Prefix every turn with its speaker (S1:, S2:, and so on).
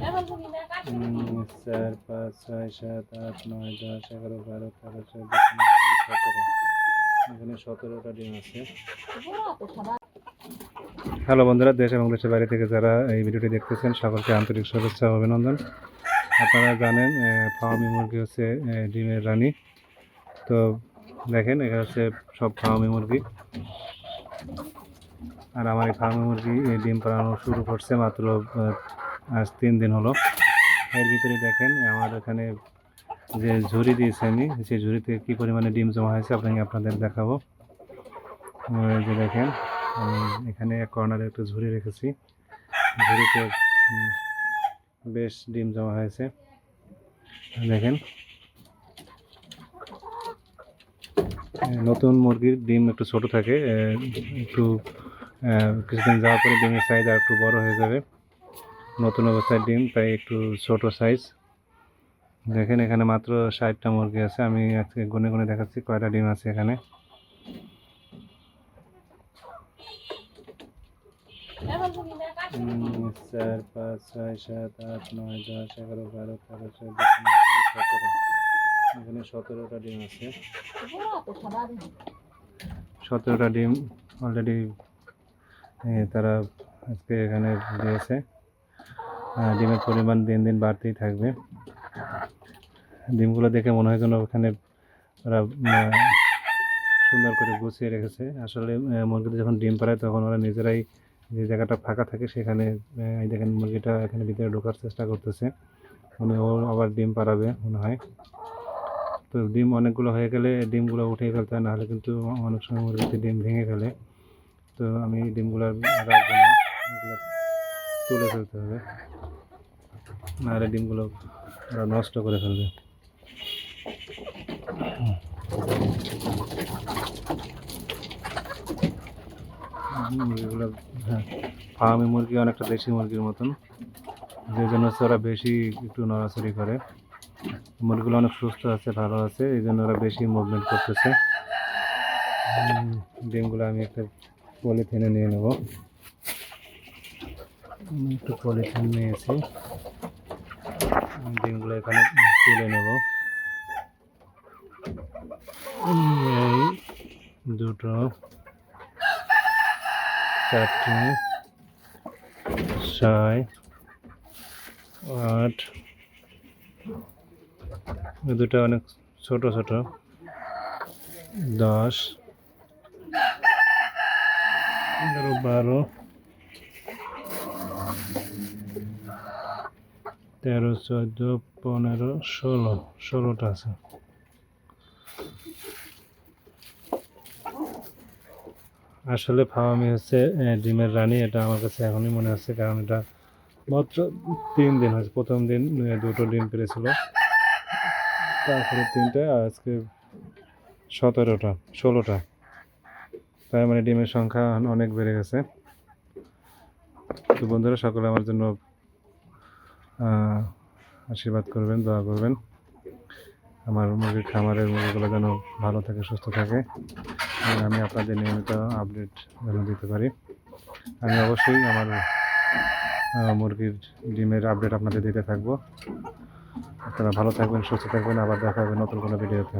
S1: চার পাঁচ ছয় সাত আট নয় দশ এগারো বারো তেরো চোদ্দ সতেরো এখানে সতেরোটা ডিম আছে হ্যালো বন্ধুরা দেশ এবং দেশের বাইরে থেকে যারা এই ভিডিওটি দেখতেছেন সকলকে আন্তরিক শুভেচ্ছা অভিনন্দন আপনারা জানেন ফাওয়ামি মুরগি হচ্ছে ডিমের রানী তো দেখেন এখানে হচ্ছে সব ফাওয়ামি মুরগি আর আমার এই ফার্মি মুরগি ডিম পাড়ানো শুরু করছে মাত্র আজ তিন দিন হলো এর ভিতরে দেখেন আমার এখানে যে ঝুড়ি দিয়েছি আমি সেই ঝুড়িতে কী পরিমাণে ডিম জমা হয়েছে আপনাকে আপনাদের দেখাবো যে দেখেন এখানে এক কর্নারে একটা ঝুড়ি রেখেছি ঝুড়িতে বেশ ডিম জমা হয়েছে দেখেন নতুন মুরগির ডিম একটু ছোট থাকে একটু কিছুদিন যাওয়ার পরে ডিমের সাইজ আর একটু বড় হয়ে যাবে নতুন অবস্থায় ডিম প্রায় একটু ছোট সাইজ দেখেন এখানে মাত্র ষাটটা মুরগি আছে আমি আজকে গুনে গুনে দেখাচ্ছি কয়টা ডিম আছে এখানে চার পাঁচ ছয় সাত আট নয় দশ এগারো বারো তেরো চোদ্দ সতেরো এখানে সতেরোটা ডিম আছে সতেরোটা ডিম অলরেডি তারা আজকে এখানে দিয়েছে ডিমের পরিমাণ দিন দিন বাড়তেই থাকবে ডিমগুলো দেখে মনে হয় যেন ওখানে ওরা সুন্দর করে গুছিয়ে রেখেছে আসলে মুরগিতে যখন ডিম পাড়ায় তখন ওরা নিজেরাই যে জায়গাটা ফাঁকা থাকে সেখানে এই দেখেন মুরগিটা এখানে ভিতরে ঢোকার চেষ্টা করতেছে মানে ও আবার ডিম পাড়াবে মনে হয় তো ডিম অনেকগুলো হয়ে গেলে ডিমগুলো উঠে ফেলতে হয় নাহলে কিন্তু অনেক সময় মুরগিতে ডিম ভেঙে ফেলে তো আমি ডিমগুলো রাখবো না তুলে ফেলতে হবে নাহলে ডিমগুলো ওরা নষ্ট করে ফেলবে মুরগিগুলো হ্যাঁ ফার্মি মুরগি অনেকটা দেশি মুরগির মতন যে জন্য ওরা বেশি একটু নড়াচড়ি করে মুরগিগুলো অনেক সুস্থ আছে ভালো আছে এই জন্য ওরা বেশি মুভমেন্ট করতেছে ডিমগুলো আমি একটা পলিথিনে নিয়ে নেবো একটু পলিথিন নিয়েছি ডিমগুলো এখানে তুলে নেব এই দুটো চারটি ছয় আট দুটো অনেক ছোট ছোট দশ বারো তেরো চোদ্দ পনেরো ষোলো ষোলোটা আছে আসলে ফাওয়ামি হচ্ছে ডিমের রানী এটা আমার কাছে এখনই মনে হচ্ছে কারণ এটা মাত্র তিন দিন হয়েছে প্রথম দিন দুটো ডিম পেরেছিল তারপরে তিনটা আর আজকে সতেরোটা ষোলোটা তার মানে ডিমের সংখ্যা অনেক বেড়ে গেছে তো বন্ধুরা সকলে আমার জন্য আশীর্বাদ করবেন দোয়া করবেন আমার মুরগির খামারের মুরগিগুলো যেন ভালো থাকে সুস্থ থাকে আমি আপনাদের নিয়মিত আপডেট যেন দিতে পারি আমি অবশ্যই আমার মুরগির ডিমের আপডেট আপনাদের দিতে থাকবো আপনারা ভালো থাকবেন সুস্থ থাকবেন আবার দেখা হবে নতুন কোনো ভিডিওতে